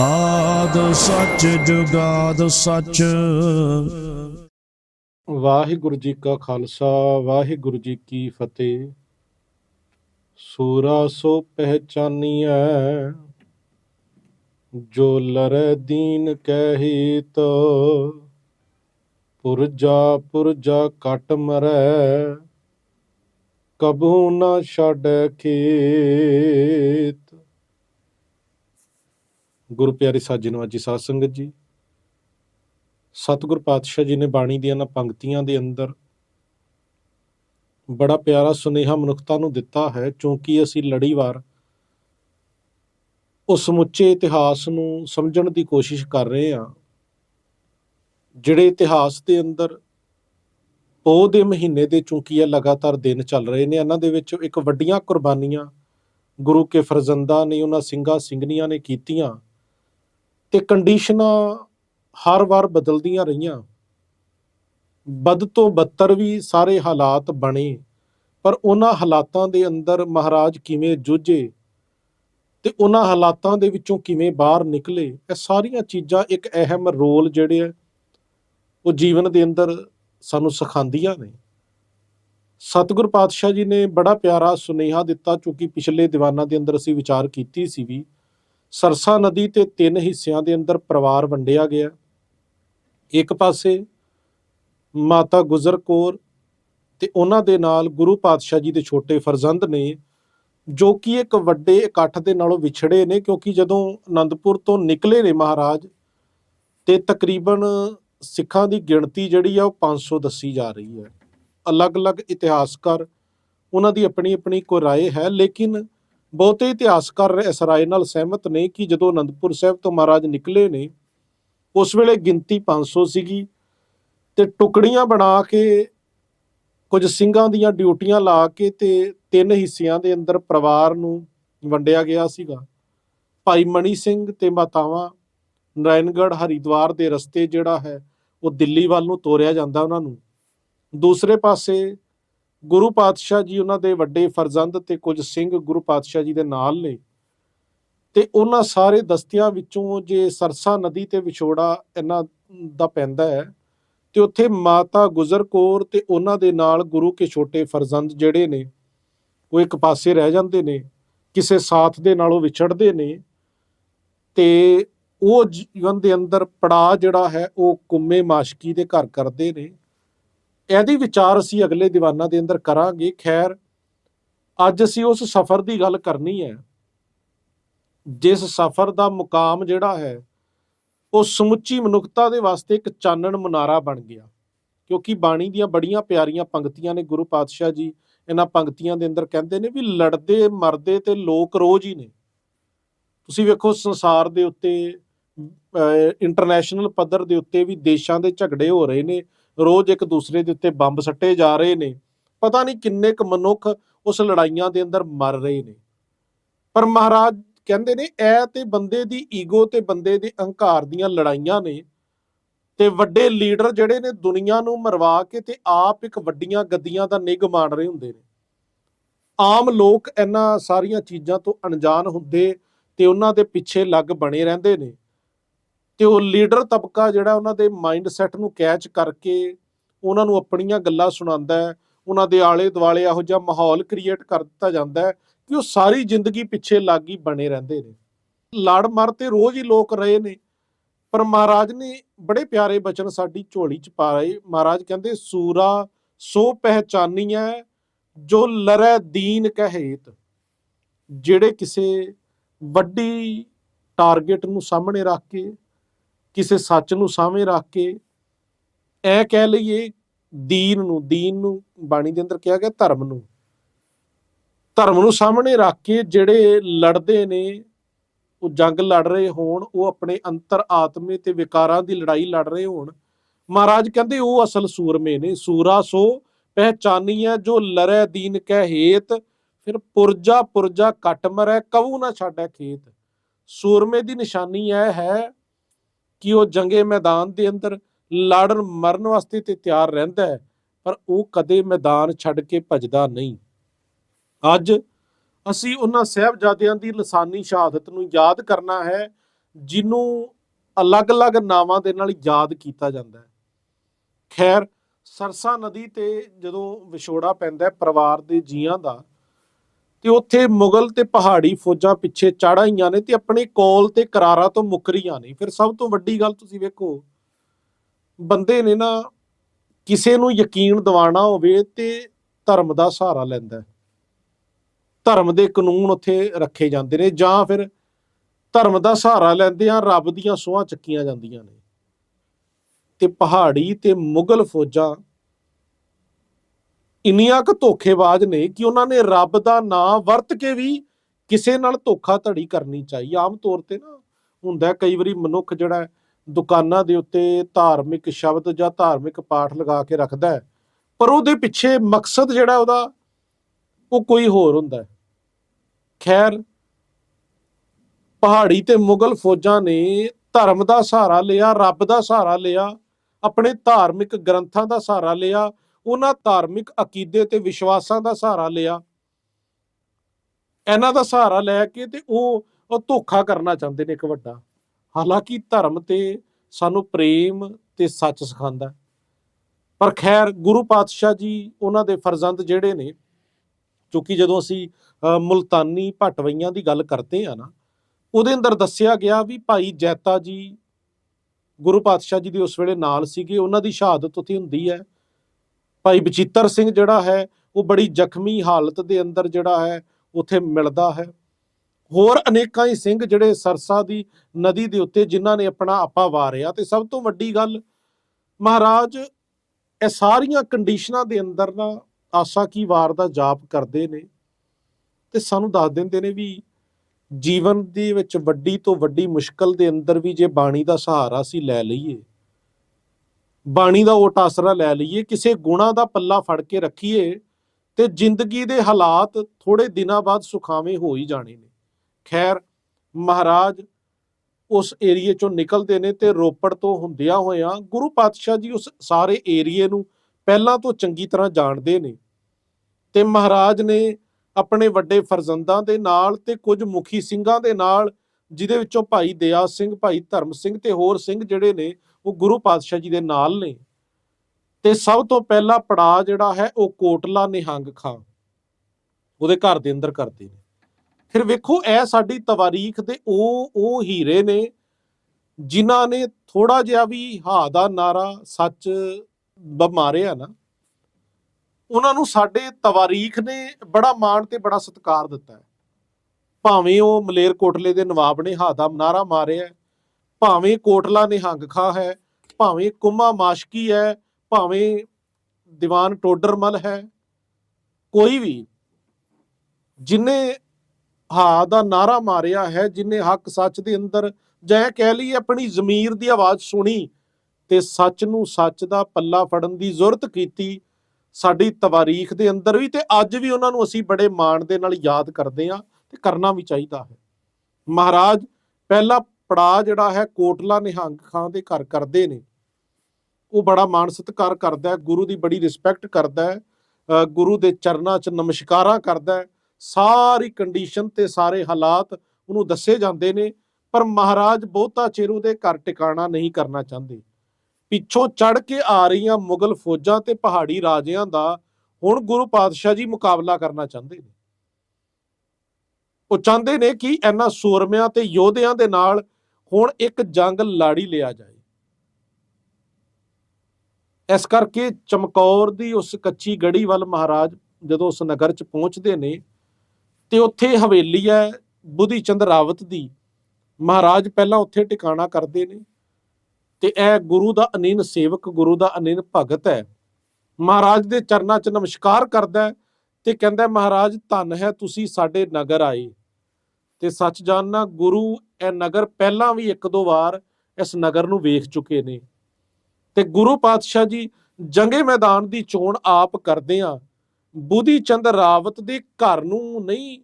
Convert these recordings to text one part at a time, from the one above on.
ਆਦ ਸੱਚ ਜੁਗਾਦ ਸੱਚ। ਵਾਹਿਗੁਰੂ ਜੀ ਕਾ ਖਾਲਸਾ, ਵਾਹਿਗੁਰੂ ਜੀ ਕੀ ਫਤਿਹ। ਸੂਰਾ ਸੋ ਪਹਿਚਾਨੀਐ, ਜੋ ਲਰੈ ਦੀਨ ਕਹਿਤ। ਪੁਰਜਾ ਪੁਰਜਾ ਕਟ ਮਰੈ, ਕਬੂ ਨਾ ਛੱਡ ਖੇਤ। ਗੁਰੂ ਪਿਆਰੇ ਸਾਜੀ ਨਵਾਜੀ ਸਾਧ ਸੰਗਤ ਜੀ, ਸਤਿਗੁਰ ਪਾਤਸ਼ਾਹ ਜੀ ਨੇ ਬਾਣੀ ਦੀਆਂ ਨਾ ਪੰਕਤੀਆਂ ਦੇ ਅੰਦਰ ਬੜਾ ਪਿਆਰਾ ਸੁਨੇਹਾ ਮਨੁੱਖਤਾ ਨੂੰ ਦਿੱਤਾ ਹੈ, ਕਿਉਂਕਿ ਅਸੀਂ ਲੜੀਵਾਰ ਉਸ ਸਮੁੱਚੇ ਇਤਿਹਾਸ ਨੂੰ ਸਮਝਣ ਦੀ ਕੋਸ਼ਿਸ਼ ਕਰ ਰਹੇ ਹਾਂ, ਜਿਹੜੇ ਇਤਿਹਾਸ ਦੇ ਅੰਦਰ ਪੋਹ ਦੇ ਮਹੀਨੇ ਦੇ ਚੂੰਕੀ ਇਹ ਲਗਾਤਾਰ ਦਿਨ ਚੱਲ ਰਹੇ ਨੇ, ਇਹਨਾਂ ਦੇ ਵਿੱਚ ਇੱਕ ਵੱਡੀਆਂ ਕੁਰਬਾਨੀਆਂ ਗੁਰੂ ਕੇ ਫਰਜ਼ੰਦਾ ਨੇ, ਉਹਨਾਂ ਸਿੰਘਾਂ ਸਿੰਘਣੀਆਂ ਨੇ ਕੀਤੀਆਂ। ਤੇ ਕੰਡੀਸ਼ਨਾਂ ਹਰ ਵਾਰ ਬਦਲਦੀਆਂ ਰਹੀਆਂ। ਬਦ ਤੋਂ ਬੱਤਰ ਵੀ ਸਾਰੇ ਹਾਲਾਤ ਬਣੇ, ਪਰ ਉਹਨਾਂ ਹਾਲਾਤਾਂ ਦੇ ਅੰਦਰ ਮਹਾਰਾਜ ਕਿਵੇਂ ਜੂਝੇ ਤੇ ਉਹਨਾਂ ਹਾਲਾਤਾਂ ਦੇ ਵਿੱਚੋਂ ਕਿਵੇਂ ਬਾਹਰ ਨਿਕਲੇ, ਇਹ ਸਾਰੀਆਂ ਚੀਜ਼ਾਂ ਇੱਕ ਅਹਿਮ ਰੋਲ ਜਿਹੜੇ ਆ, ਉਹ ਜੀਵਨ ਦੇ ਅੰਦਰ ਸਾਨੂੰ ਸਿਖਾਉਂਦੀਆਂ ਨੇ। ਸਤਿਗੁਰ ਪਾਤਸ਼ਾਹ ਜੀ ਨੇ ਬੜਾ ਪਿਆਰਾ ਸੁਨੇਹਾ ਦਿੱਤਾ ਕਿਉਂਕਿ ਪਿਛਲੇ ਦੀਵਾਨਾਂ ਦੇ ਅੰਦਰ ਅਸੀਂ ਵਿਚਾਰ ਕੀਤੀ ਸੀ ਵੀ ਸਰਸਾ ਨਦੀ ਤੇ ਤਿੰਨ ਹਿੱਸਿਆਂ ਦੇ ਅੰਦਰ ਪਰਿਵਾਰ ਵੰਡਿਆ ਗਿਆ ਇੱਕ ਪਾਸੇ ਮਾਤਾ ਗੁਜਰ ਕੌਰ ਤੇ ਉਹਨਾਂ ਦੇ ਨਾਲ ਗੁਰੂ ਪਾਤਸ਼ਾਹ ਜੀ ਦੇ ਛੋਟੇ ਫਰਜ਼ੰਦ ਨੇ ਜੋ ਕਿ ਇੱਕ ਵੱਡੇ ਇਕੱਠ ਦੇ ਨਾਲੋਂ ਵਿਛੜੇ ਨੇ ਕਿਉਂਕਿ ਜਦੋਂ ਆਨੰਦਪੁਰ ਤੋਂ ਨਿਕਲੇ ਨੇ ਮਹਾਰਾਜ ਤੇ ਤਕਰੀਬਨ ਸਿੱਖਾਂ ਦੀ ਗਿਣਤੀ ਜਿਹੜੀ ਆ ਉਹ 500 ਦੱਸੀ ਜਾ ਰਹੀ ਹੈ ਅਲੱਗ-ਅਲੱਗ ਇਤਿਹਾਸਕਾਰ ਉਹਨਾਂ ਦੀ ਆਪਣੀ ਆਪਣੀ ਕੋਈ رائے ਹੈ ਲੇਕਿਨ ਬਹੁਤੇ ਇਤਿਹਾਸਕਾਰ ਇਸ ਨਾਲ ਸਹਿਮਤ ਨੇ ਕਿ ਜਦੋਂ ਅਨੰਦਪੁਰ ਸਾਹਿਬ ਤੋਂ ਮਹਾਰਾਜ ਨਿਕਲੇ ਨੇ, ਉਸ ਵੇਲੇ ਗਿਣਤੀ 500 ਸੀਗੀ ਤੇ ਟੁਕੜੀਆਂ ਬਣਾ ਕੇ, ਕੁਝ ਸਿੰਘਾਂ ਦੀਆਂ ਡਿਊਟੀਆਂ ਲਾ ਕੇ ਤੇ ਤਿੰਨ ਹਿੱਸਿਆਂ ਦੇ ਅੰਦਰ ਪਰਿਵਾਰ ਨੂੰ ਵੰਡਿਆ ਗਿਆ ਸੀਗਾ। ਭਾਈ ਮਣੀ ਸਿੰਘ ਤੇ ਮਾਤਾਵਾਂ ਨਰਾਇਣਗੜ੍ਹ ਹਰਿਦੁਆਰ ਦੇ ਰਸਤੇ ਜਿਹੜਾ ਹੈ, ਉਹ ਦਿੱਲੀ ਵੱਲ ਨੂੰ ਤੋਰਿਆ ਜਾਂਦਾ ਉਹਨਾਂ ਨੂੰ। ਦੂਸਰੇ ਪਾਸੇ ਗੁਰੂ ਪਾਤਸ਼ਾਹ ਜੀ ਉਹਨਾਂ ਦੇ ਵੱਡੇ ਫਰਜ਼ੰਦ ਤੇ ਕੁਝ ਸਿੰਘ ਗੁਰੂ ਪਾਤਸ਼ਾਹ ਜੀ ਦੇ ਨਾਲ ਨੇ ਤੇ ਉਹਨਾਂ ਸਾਰੇ ਦਸਤਿਆਂ ਵਿੱਚੋਂ ਜੇ ਸਰਸਾ ਨਦੀ ਤੇ ਵਿਛੋੜਾ ਇਹਨਾਂ ਦਾ ਪੈਂਦਾ ਹੈ, ਤੇ ਉੱਥੇ ਮਾਤਾ ਗੁਜਰ ਕੌਰ ਤੇ ਉਹਨਾਂ ਦੇ ਨਾਲ ਗੁਰੂ ਕੇ ਛੋਟੇ ਫਰਜ਼ੰਦ ਜਿਹੜੇ ਨੇ, ਉਹ ਇੱਕ ਪਾਸੇ ਰਹਿ ਜਾਂਦੇ ਨੇ, ਕਿਸੇ ਸਾਥ ਦੇ ਨਾਲ ਉਹ ਵਿਛੜਦੇ ਨੇ ਤੇ ਉਹ ਜੀਵਨ ਦੇ ਅੰਦਰ ਪੜਾ ਜਿਹੜਾ ਹੈ ਉਹ ਕੁੰਮੇ ਮਾਸ਼ਕੀ ਦੇ ਘਰ ਕਰਦੇ ਨੇ। ਇਹਦੀ ਵਿਚਾਰ ਅਸੀਂ ਅਗਲੇ ਦੀਵਾਨਾਂ ਦੇ ਅੰਦਰ ਕਰਾਂਗੇ। ਖੈਰ, ਅੱਜ ਅਸੀਂ ਉਸ ਸਫ਼ਰ ਦੀ ਗੱਲ ਕਰਨੀ ਹੈ, ਜਿਸ ਸਫ਼ਰ ਦਾ ਮੁਕਾਮ ਜਿਹੜਾ ਹੈ, ਉਹ ਸਮੁੱਚੀ ਮਨੁੱਖਤਾ ਦੇ ਵਾਸਤੇ ਇੱਕ ਚਾਨਣ ਮਨਾਰਾ ਬਣ ਗਿਆ। ਕਿਉਂਕਿ ਬਾਣੀ ਦੀਆਂ ਬੜੀਆਂ ਪਿਆਰੀਆਂ ਪੰਕਤੀਆਂ ਨੇ, ਗੁਰੂ ਪਾਤਸ਼ਾਹ ਜੀ ਇਹਨਾਂ ਪੰਕਤੀਆਂ ਦੇ ਅੰਦਰ ਕਹਿੰਦੇ ਨੇ ਵੀ ਲੜਦੇ, ਮਰਦੇ ਤੇ ਲੋਕ ਰੋਜ਼ ਹੀ ਨੇ। ਤੁਸੀਂ ਵੇਖੋ ਸੰਸਾਰ ਦੇ ਉੱਤੇ ਇੰਟਰਨੈਸ਼ਨਲ ਪੱਧਰ ਦੇ ਉੱਤੇ ਵੀ ਦੇਸ਼ਾਂ ਦੇ ਝਗੜੇ ਹੋ ਰਹੇ ਨੇ। ਰੋਜ਼ ਇੱਕ ਦੂਸਰੇ ਦੇ ਉੱਤੇ ਬੰਬ ਸੱਟੇ ਜਾ ਰਹੇ ਨੇ। ਪਤਾ ਨਹੀਂ ਕਿੰਨੇ ਕੁ ਮਨੁੱਖ ਉਸ ਲੜਾਈਆਂ ਦੇ ਅੰਦਰ ਮਰ ਰਹੇ ਨੇ। ਪਰ ਮਹਾਰਾਜ ਕਹਿੰਦੇ ਨੇ ਇਹ ਤੇ ਬੰਦੇ ਦੀ ਈਗੋ ਤੇ ਬੰਦੇ ਦੇ ਅਹੰਕਾਰ ਦੀਆਂ ਲੜਾਈਆਂ ਨੇ ਤੇ ਵੱਡੇ ਲੀਡਰ ਜਿਹੜੇ ਨੇ ਦੁਨੀਆ ਨੂੰ ਮਰਵਾ ਕੇ ਤੇ ਆਪ ਇੱਕ ਵੱਡੀਆਂ ਗੱਦੀਆਂ ਦਾ ਨਿਗ ਮਾਣ ਰਹੇ ਹੁੰਦੇ ਨੇ। ਆਮ ਲੋਕ ਇਹਨਾਂ ਸਾਰੀਆਂ ਚੀਜ਼ਾਂ ਤੋਂ ਅਣਜਾਣ ਹੁੰਦੇ ਤੇ ਉਹਨਾਂ ਦੇ ਪਿੱਛੇ ਲੱਗ ਬਣੇ ਰਹਿੰਦੇ ਨੇ। ਤੇ ਉਹ ਲੀਡਰ ਤਬਕਾ ਜਿਹੜਾ ਉਹਨਾਂ ਦੇ ਮਾਈਂਡ ਸੈਟ ਨੂੰ ਕੈਚ ਕਰਕੇ ਉਹਨਾਂ ਨੂੰ ਆਪਣੀਆਂ ਗੱਲਾਂ ਸੁਣਾਉਂਦਾ ਹੈ, ਉਹਨਾਂ ਦੇ ਆਲੇ ਦੁਆਲੇ ਇਹੋ ਜਿਹਾ ਮਾਹੌਲ ਕ੍ਰੀਏਟ ਕਰ ਦਿੱਤਾ ਜਾਂਦਾ ਹੈ ਕਿ ਉਹ ਸਾਰੀ ਜ਼ਿੰਦਗੀ ਪਿੱਛੇ ਲੱਗ ਬਣੇ ਰਹਿੰਦੇ ਨੇ। ਲੜ ਮਰ ਤੇ ਰੋਜ਼ ਹੀ ਲੋਕ ਰਹੇ ਨੇ, ਪਰ ਮਹਾਰਾਜ ਨੇ ਬੜੇ ਪਿਆਰੇ ਬਚਨ ਸਾਡੀ ਝੋਲੀ ਚ ਪਾ ਰਹੇ ਮਹਾਰਾਜ ਕਹਿੰਦੇ, ਸੂਰਾ ਸੋ ਪਹਿਚਾਨੀਐ ਜੋ ਲਰੈ ਦੀਨ ਕਹੇਤ ਜਿਹੜੇ ਕਿਸੇ ਵੱਡੀ ਟਾਰਗੇਟ ਨੂੰ ਸਾਹਮਣੇ ਰੱਖ ਕੇ ਕਿਸੇ ਸੱਚ ਨੂੰ ਸਾਹਮਣੇ ਰੱਖ ਕੇ ਐ ਕਹਿ ਲਈਏ ਦੀਨ ਨੂੰ ਦੀਨ ਨੂੰ ਬਾਣੀ ਦੇ ਅੰਦਰ ਕਿਹਾ ਗਿਆ ਧਰਮ ਨੂੰ। ਧਰਮ ਨੂੰ ਸਾਹਮਣੇ ਰੱਖ ਕੇ ਜਿਹੜੇ ਲੜਦੇ ਨੇ, ਉਹ ਜੰਗ ਲੜ ਰਹੇ ਹੋਣ, ਉਹ ਆਪਣੇ ਅੰਤਰ ਆਤਮੇ ਤੇ ਵਿਕਾਰਾਂ ਦੀ ਲੜਾਈ ਲੜ ਰਹੇ ਹੋਣ। ਮਹਾਰਾਜ ਕਹਿੰਦੇ ਉਹ ਅਸਲ ਸੂਰਮੇ ਨੇ, ਸੂਰਾ ਸੋ ਪਹਿਚਾਨੀ ਹੈ ਜੋ ਲਰੈ ਦੀਨ ਕਹਿ ਹੇਤ, ਫਿਰ ਪੁਰਜਾ ਪੁਰਜਾ ਕੱਟ ਮਰੈ ਕਵੂ ਨਾ ਛਾੜੈ ਖੇਤ। ਸੂਰਮੇ ਦੀ ਨਿਸ਼ਾਨੀ ਇਹ ਹੈ ਕਿ ਉਹ ਜੰਗੇ ਮੈਦਾਨ ਦੇ ਅੰਦਰ ਲੜਨ ਮਰਨ ਵਾਸਤੇ ਤੇ ਤਿਆਰ ਰਹਿੰਦਾ ਹੈ, ਪਰ ਉਹ ਕਦੇ ਮੈਦਾਨ ਛੱਡ ਕੇ ਭੱਜਦਾ ਨਹੀਂ। ਅੱਜ ਅਸੀਂ ਉਹਨਾਂ ਸਹਿਬਜ਼ਾਦਿਆਂ ਦੀ ਲਸਾਨੀ ਸ਼ਹਾਦਤ ਨੂੰ ਯਾਦ ਕਰਨਾ ਹੈ ਜਿਹਨੂੰ ਅਲੱਗ-ਅਲੱਗ ਨਾਵਾਂ ਦੇ ਨਾਲ ਯਾਦ ਕੀਤਾ ਜਾਂਦਾ ਹੈ। ਖੈਰ, ਸਰਸਾ ਨਦੀ ਤੇ ਜਦੋਂ ਵਿਛੋੜਾ ਪੈਂਦਾ ਹੈ, ਪਰਿਵਾਰ ਦੇ ਜੀਆਂ ਦਾ ਤੇ ਉੱਥੇ ਮੁਗਲ ਤੇ ਪਹਾੜੀ ਫੌਜਾਂ ਪਿੱਛੇ ਚੜਾਈਆਂ ਨੇ ਤੇ ਆਪਣੇ ਕੋਲ ਤੇ ਕਰਾਰਾਂ ਤੋਂ ਮੁਕਰੀਆਂ ਨਹੀਂ ਫਿਰ ਸਭ ਤੋਂ ਵੱਡੀ ਗੱਲ ਤੁਸੀਂ ਵੇਖੋ, ਬੰਦੇ ਨੇ ਨਾ ਕਿਸੇ ਨੂੰ ਯਕੀਨ ਦਿਵਾਣਾ ਹੋਵੇ ਤੇ ਧਰਮ ਦਾ ਸਹਾਰਾ ਲੈਂਦਾ ਧਰਮ ਦੇ ਕਾਨੂੰਨ ਉੱਥੇ ਰੱਖੇ ਜਾਂਦੇ ਨੇ ਜਾਂ ਫਿਰ ਧਰਮ ਦਾ ਸਹਾਰਾ ਲੈਂਦੇ ਆ ਰੱਬ ਦੀਆਂ ਸੋਹਾਂ ਚੱਕੀਆਂ ਜਾਂਦੀਆਂ ਨੇ। ਤੇ ਪਹਾੜੀ ਤੇ ਮੁਗਲ ਫੌਜਾਂ ਇੰਨੀਆਂ ਕੁ ਧੋਖੇਬਾਜ਼ ਨੇ ਕਿ ਉਹਨਾਂ ਨੇ ਰੱਬ ਦਾ ਨਾਮ ਵਰਤ ਕੇ ਵੀ ਕਿਸੇ ਨਾਲ ਧੋਖਾ ਧੜੀ ਕਰਨੀ ਚਾਹੀ। ਆਮ ਤੌਰ ਤੇ ਨਾ ਹੁੰਦਾ ਕਈ ਵਾਰੀ ਮਨੁੱਖ ਜਿਹੜਾ ਦੁਕਾਨਾਂ ਦੇ ਉੱਤੇ ਧਾਰਮਿਕ ਸ਼ਬਦ ਜਾਂ ਧਾਰਮਿਕ ਪਾਠ ਲਗਾ ਕੇ ਰੱਖਦਾ ਹੈ, ਪਰ ਉਹਦੇ ਪਿੱਛੇ ਮਕਸਦ ਜਿਹੜਾ ਉਹਦਾ, ਉਹ ਕੋਈ ਹੋਰ ਹੁੰਦਾ ਖੈਰ, ਪਹਾੜੀ ਤੇ ਮੁਗਲ ਫੌਜਾਂ ਨੇ ਧਰਮ ਦਾ ਸਹਾਰਾ ਲਿਆ, ਰੱਬ ਦਾ ਸਹਾਰਾ ਲਿਆ, ਆਪਣੇ ਧਾਰਮਿਕ ਗ੍ਰੰਥਾਂ ਦਾ ਸਹਾਰਾ ਲਿਆ ਉਹਨਾਂ ਧਾਰਮਿਕ ਅਕੀਦੇ ਤੇ ਵਿਸ਼ਵਾਸਾਂ ਦਾ ਸਹਾਰਾ ਲਿਆ। ਇਹਨਾਂ ਦਾ ਸਹਾਰਾ ਲੈ ਕੇ ਤੇ ਉਹ ਉਹ ਧੋਖਾ ਕਰਨਾ ਚਾਹੁੰਦੇ ਨੇ ਇੱਕ ਵੱਡਾ। ਹਾਲਾਂਕਿ ਧਰਮ ਤੇ ਸਾਨੂੰ ਪ੍ਰੇਮ ਤੇ ਸੱਚ ਸਿਖਾਉਂਦਾ ਪਰ ਖੈਰ, ਗੁਰੂ ਪਾਤਸ਼ਾਹ ਜੀ ਉਹਨਾਂ ਦੇ ਫਰਜ਼ੰਦ ਜਿਹੜੇ ਨੇ, ਕਿਉਂਕਿ ਜਦੋਂ ਅਸੀਂ ਮੁਲਤਾਨੀ ਭਟਵਈਆਂ ਦੀ ਗੱਲ ਕਰਦੇ ਆ ਨਾ, ਉਹਦੇ ਅੰਦਰ ਦੱਸਿਆ ਗਿਆ ਵੀ ਭਾਈ ਜੈਤਾ ਜੀ, ਗੁਰੂ ਪਾਤਸ਼ਾਹ ਜੀ ਦੇ ਉਸ ਵੇਲੇ ਨਾਲ ਸੀਗੇ, ਉਹਨਾਂ ਦੀ ਸ਼ਹਾਦਤ ਉੱਥੇ ਹੁੰਦੀ ਹੈ। ਭਾਈ ਬਚਿੱਤਰ ਸਿੰਘ ਜਿਹੜਾ ਹੈ, ਉਹ ਬੜੀ ਜ਼ਖਮੀ ਹਾਲਤ ਦੇ ਅੰਦਰ ਜਿਹੜਾ ਹੈ, ਉੱਥੇ ਮਿਲਦਾ ਹੈ। ਹੋਰ ਅਨੇਕਾਂ ਹੀ ਸਿੰਘ ਜਿਹੜੇ ਸਰਸਾ ਦੀ ਨਦੀ ਦੇ ਉੱਤੇ ਜਿਨ੍ਹਾਂ ਨੇ ਆਪਣਾ ਆਪਾ ਵਾਰਿਆ। ਤੇ ਸਭ ਤੋਂ ਵੱਡੀ ਗੱਲ, ਮਹਾਰਾਜ, ਇਹ ਸਾਰੀਆਂ ਕੰਡੀਸ਼ਨਾਂ ਦੇ ਅੰਦਰ ਨਾ ਆਸਾ ਕੀ ਵਾਰ ਦਾ ਜਾਪ ਕਰਦੇ ਨੇ। ਤੇ ਸਾਨੂੰ ਦੱਸ ਦਿੰਦੇ ਨੇ ਵੀ ਜੀਵਨ ਦੇ ਵਿੱਚ ਵੱਡੀ ਤੋਂ ਵੱਡੀ ਮੁਸ਼ਕਲ ਦੇ ਅੰਦਰ ਵੀ ਜੇ ਬਾਣੀ ਦਾ ਸਹਾਰਾ ਅਸੀਂ ਲੈ ਲਈਏ। ਬਾਣੀ ਦਾ ਓਟ ਆਸਰਾ ਲੈ ਲਈਏ, ਕਿਸੇ ਗੁਣਾ ਦਾ ਪੱਲਾ ਫੜ ਕੇ ਰੱਖੀਏ ਤੇ ਜ਼ਿੰਦਗੀ ਦੇ ਹਾਲਾਤ ਥੋੜੇ ਦਿਨਾਂ ਬਾਅਦ ਸੁਖਾਵੇਂ ਹੋ ਹੀ ਜਾਣੇ ਨੇ। ਖੈਰ, ਮਹਾਰਾਜ ਉਸ ਏਰੀਏ ਚੋਂ ਨਿਕਲਦੇ ਨੇ ਤੇ ਰੋਪੜ ਤੋਂ ਹੁੰਦਿਆਂ ਹੋਇਆਂ ਗੁਰੂ ਪਾਤਸ਼ਾਹ ਜੀ ਉਸ ਸਾਰੇ ਏਰੀਏ ਨੂੰ ਪਹਿਲਾਂ ਤੋਂ ਚੰਗੀ ਤਰ੍ਹਾਂ ਜਾਣਦੇ ਨੇ ਤੇ ਮਹਾਰਾਜ ਨੇ ਆਪਣੇ ਵੱਡੇ ਫਰਜ਼ੰਦਾਂ ਦੇ ਨਾਲ ਤੇ ਕੁਝ ਮੁਖੀ ਸਿੰਘਾਂ ਦੇ ਨਾਲ, ਜਿਹਦੇ ਵਿੱਚੋਂ ਭਾਈ ਦਇਆ ਸਿੰਘ, ਭਾਈ ਧਰਮ ਸਿੰਘ ਤੇ ਹੋਰ ਸਿੰਘ ਜਿਹੜੇ ਨੇ ਉਹ ਗੁਰੂ ਪਾਤਸ਼ਾਹ ਜੀ ਦੇ ਨਾਲ ਨੇ। ਤੇ ਸਭ ਤੋਂ ਪਹਿਲਾ ਪੜਾਅ ਜਿਹੜਾ ਹੈ ਉਹ ਕੋਟਲਾ ਨਿਹੰਗ ਖਾਂ। ਉਹਦੇ ਘਰ ਦੇ ਅੰਦਰ ਕਰਦੇ ਨੇ। ਫਿਰ ਵੇਖੋ, ਇਹ ਸਾਡੀ ਤਵਾਰੀਖ ਦੇ ਉਹ ਉਹ ਹੀਰੇ ਨੇ, ਜਿਨ੍ਹਾਂ ਨੇ ਥੋੜਾ ਜਿਹਾ ਵੀ ਹਾ ਦਾ ਨਾਰਾ ਸੱਚ ਬ ਮਾਰਿਆ ਨਾ, ਉਹਨਾਂ ਨੂੰ ਸਾਡੇ ਤਵਾਰੀਖ ਨੇ ਬੜਾ ਮਾਣ ਤੇ ਬੜਾ ਸਤਿਕਾਰ ਦਿੱਤਾ ਹੈ। ਭਾਵੇਂ ਉਹ ਮਲੇਰ ਕੋਟਲੇ ਦੇ ਨਵਾਬ ਨੇ ਹਾ ਦਾ ਨਾਰਾ ਮਾਰਿਆ ਭਾਵੇਂ ਕੋਟਲਾ ਨਿਹੰਗ ਖਾ ਹੈ, ਭਾਵੇਂ ਕੁਮਾ ਮਾਸ਼ਕੀ ਹੈ, ਭਾਵੇਂ ਦੀਵਾਨ ਟੋਡਰਮਲ ਹੈ, ਕੋਈ ਵੀ ਜਿਨੇ ਹਾ ਦਾ ਨਾਰਾ ਮਾਰਿਆ ਹੈ, ਜਿਨੇ ਹੱਕ ਸੱਚ ਦੇ ਅੰਦਰ ਜੈ ਕਹਿ ਲਈ ਆਪਣੀ ਜ਼ਮੀਰ ਦੀ ਆਵਾਜ਼ ਸੁਣੀ ਤੇ ਸੱਚ ਨੂੰ ਸੱਚ ਦਾ ਪੱਲਾ ਫੜਨ ਦੀ ਜ਼ਰੂਰਤ ਕੀਤੀ ਸਾਡੀ ਤਵਾਰੀਖ ਦੇ ਅੰਦਰ ਵੀ ਤੇ ਅੱਜ ਵੀ ਉਹਨਾਂ ਨੂੰ ਅਸੀਂ ਬੜੇ ਮਾਣ ਦੇ ਨਾਲ ਯਾਦ ਕਰਦੇ ਹਾਂ ਤੇ ਕਰਨਾ ਵੀ ਚਾਹੀਦਾ ਹੈ। ਮਹਾਰਾਜ, ਪਹਿਲਾ ਪੜਾ ਜਿਹੜਾ ਹੈ ਕੋਟਲਾ ਨਿਹੰਗ ਖਾਂ ਦੇ ਘਰ ਕਰਦੇ ਨੇ। ਉਹ ਬੜਾ ਮਾਣ ਸਤਿਕਾਰ ਕਰਦਾ ਹੈ, ਗੁਰੂ ਦੀ ਬੜੀ ਰਿਸਪੈਕਟ ਕਰਦਾ ਹੈ ਗੁਰੂ ਦੇ ਚਰਨਾਂ 'ਚ ਨਮਸਕਾਰਾਂ ਕਰਦਾ ਹੈ। ਸਾਰੀ ਕੰਡੀਸ਼ਨ ਤੇ ਸਾਰੇ ਹਾਲਾਤ ਉਹਨੂੰ ਦੱਸੇ ਜਾਂਦੇ ਨੇ, ਪਰ ਮਹਾਰਾਜ ਬਹੁਤਾ ਚਿਰ ਉਹਦੇ ਘਰ ਟਿਕਾਣਾ ਨਹੀਂ ਕਰਨਾ ਚਾਹੁੰਦੇ। ਪਿੱਛੋਂ ਚੜ ਕੇ ਆ ਰਹੀਆਂ ਮੁਗਲ ਫੌਜਾਂ ਤੇ ਪਹਾੜੀ ਰਾਜਿਆਂ ਦਾ ਹੁਣ ਗੁਰੂ ਪਾਤਸ਼ਾਹ ਜੀ ਮੁਕਾਬਲਾ ਕਰਨਾ ਚਾਹੁੰਦੇ ਨੇ। ਉਹ ਚਾਹੁੰਦੇ ਨੇ ਕਿ ਇਹਨਾਂ ਸੂਰਮਿਆਂ ਤੇ ਯੋਧਿਆਂ ਦੇ ਨਾਲ ਹੁਣ ਇੱਕ ਜੰਗ ਲਾੜੀ ਲਿਆ ਜਾਏ। ਇਸ ਕਰਕੇ ਚਮਕੌਰ ਦੀ ਉਸ ਕੱਚੀ ਗੜੀ ਵੱਲ ਮਹਾਰਾਜ ਜਦੋਂ ਉਸ ਨਗਰ 'ਚ ਪਹੁੰਚਦੇ ਨੇ ਤੇ ਉੱਥੇ ਹਵੇਲੀ ਹੈ ਬੁੱਧੀ ਚੰਦ ਰਾਵਤ ਦੀ। ਮਹਾਰਾਜ ਪਹਿਲਾਂ ਉੱਥੇ ਟਿਕਾਣਾ ਕਰਦੇ ਨੇ ਤੇ ਇਹ ਗੁਰੂ ਦਾ ਅਨਿਨ ਸੇਵਕ, ਗੁਰੂ ਦਾ ਅਨਿਨ ਭਗਤ ਹੈ। ਮਹਾਰਾਜ ਦੇ ਚਰਨਾਂ 'ਚ ਨਮਸਕਾਰ ਕਰਦਾ ਤੇ ਕਹਿੰਦਾ ਮਹਾਰਾਜ, ਧੰਨ ਹੈ ਤੁਸੀਂ ਸਾਡੇ ਨਗਰ ਆਏ। ਤੇ ਸੱਚ ਜਾਣਨਾ, ਗੁਰੂ ਇਹ ਨਗਰ ਪਹਿਲਾਂ ਵੀ ਇੱਕ ਦੋ ਵਾਰ ਇਸ ਨਗਰ ਨੂੰ ਵੇਖ ਚੁੱਕੇ ਨੇ। ਤੇ ਗੁਰੂ ਪਾਤਸ਼ਾਹ ਜੀ ਜੰਗੇ ਮੈਦਾਨ ਦੀ ਚੋਣ ਆਪ ਕਰਦੇ ਆ। ਬੁੱਧੀ ਚੰਦ ਰਾਵਤ ਦੇ ਘਰ ਨੂੰ ਨਹੀਂ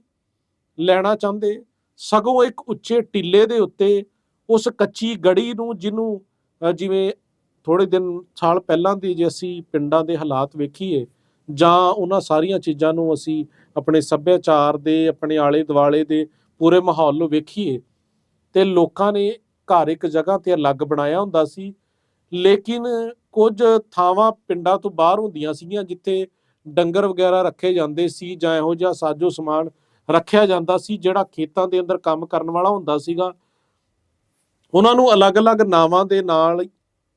ਲੈਣਾ ਚਾਹੁੰਦੇ। ਸਗੋਂ ਇੱਕ ਉੱਚੇ ਟਿੱਲੇ ਦੇ ਉੱਤੇ ਉਸ ਕੱਚੀ ਗੜੀ ਨੂੰ ਜਿਹਨੂੰ ਜਿਵੇਂ ਥੋੜੇ ਦਿਨ, ਸਾਲ ਪਹਿਲਾਂ ਦੀ ਜੇ ਅਸੀਂ ਪਿੰਡਾਂ ਦੇ ਹਾਲਾਤ ਵੇਖੀਏ, ਜਾਂ ਉਹਨਾਂ ਸਾਰੀਆਂ ਚੀਜ਼ਾਂ ਨੂੰ ਅਸੀਂ ਆਪਣੇ ਸੱਭਿਆਚਾਰ ਦੇ, ਆਪਣੇ ਆਲੇ ਦੁਆਲੇ ਦੇ ਪੂਰੇ ਮਾਹੌਲ ਨੂੰ ਵੇਖੀਏ ਤੇ ਲੋਕਾਂ ਨੇ ਘਰ ਇੱਕ ਜਗ੍ਹਾ ਤੇ ਅਲੱਗ ਬਣਾਇਆ ਹੁੰਦਾ ਸੀ। ਲੇਕਿਨ ਕੁਝ ਥਾਵਾਂ ਪਿੰਡਾਂ ਤੋਂ ਬਾਹਰ ਹੁੰਦੀਆਂ ਸੀਗੀਆਂ ਜਿੱਥੇ ਡੰਗਰ ਵਗੈਰਾ ਰੱਖੇ ਜਾਂਦੇ ਸੀ ਜਾਂ ਇਹੋ ਜਿਹਾ ਸਾਜੋ ਸਮਾਨ ਰੱਖਿਆ ਜਾਂਦਾ ਸੀ, ਜਿਹੜਾ ਖੇਤਾਂ ਦੇ ਅੰਦਰ ਕੰਮ ਕਰਨ ਵਾਲਾ ਹੁੰਦਾ ਸੀਗਾ। ਉਹਨਾਂ ਨੂੰ ਅਲੱਗ-ਅਲੱਗ ਨਾਵਾਂ ਦੇ ਨਾਲ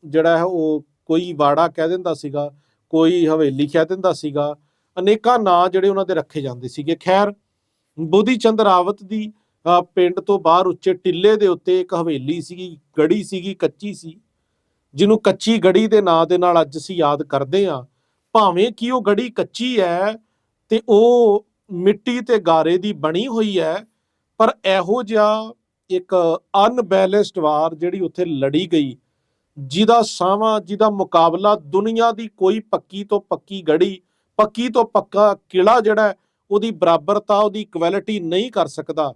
ਜਿਹੜਾ ਹੈ ਉਹ ਕੋਈ ਵਾੜਾ ਕਹਿ ਦਿੰਦਾ ਸੀਗਾ, ਕੋਈ ਹਵੇਲੀ ਕਹਿ ਦਿੰਦਾ ਸੀਗਾ। ਅਨੇਕਾਂ ਨਾਂ ਜਿਹੜੇ ਉਹਨਾਂ ਦੇ ਰੱਖੇ ਜਾਂਦੇ ਸੀਗੇ। ਖੈਰ ਬੋਧੀ ਚੰਦ ਰਾਵਤ ਦੀ ਪਿੰਡ ਤੋਂ ਬਾਹਰ ਉੱਚੇ ਟਿੱਲੇ ਦੇ ਉੱਤੇ ਇੱਕ ਹਵੇਲੀ ਸੀਗੀ, ਗੜੀ ਸੀਗੀ, ਕੱਚੀ ਸੀ। ਜਿਹਨੂੰ ਕੱਚੀ ਗੜੀ ਦੇ ਨਾਂ ਦੇ ਨਾਲ ਅੱਜ ਅਸੀਂ ਯਾਦ ਕਰਦੇ ਹਾਂ। ਭਾਵੇਂ ਕਿ ਉਹ ਗੜੀ ਕੱਚੀ ਹੈ ਤੇ ਉਹ ਮਿੱਟੀ ਤੇ ਗਾਰੇ ਦੀ ਬਣੀ ਹੋਈ ਹੈ, ਪਰ ਇਹੋ ਜਿਹਾ ਇੱਕ ਅਨਬੈਲੈਂਸਡ ਵਾਰ ਜਿਹੜੀ ਉੱਥੇ ਲੜੀ ਗਈ, ਜਿਹਦਾ ਸਾਵਾਂ, ਜਿਹਦਾ ਮੁਕਾਬਲਾ ਦੁਨੀਆ ਦੀ ਕੋਈ ਪੱਕੀ ਤੋਂ ਪੱਕੀ ਗੜੀ, ਪੱਕੀ ਤੋਂ ਪੱਕਾ ਕਿਲਾ ਜਿਹੜਾ ਉਹਦੀ ਬਰਾਬਰਤਾ, ਉਹਦੀ ਕੁਆਲਿਟੀ ਨਹੀਂ ਕਰ ਸਕਦਾ।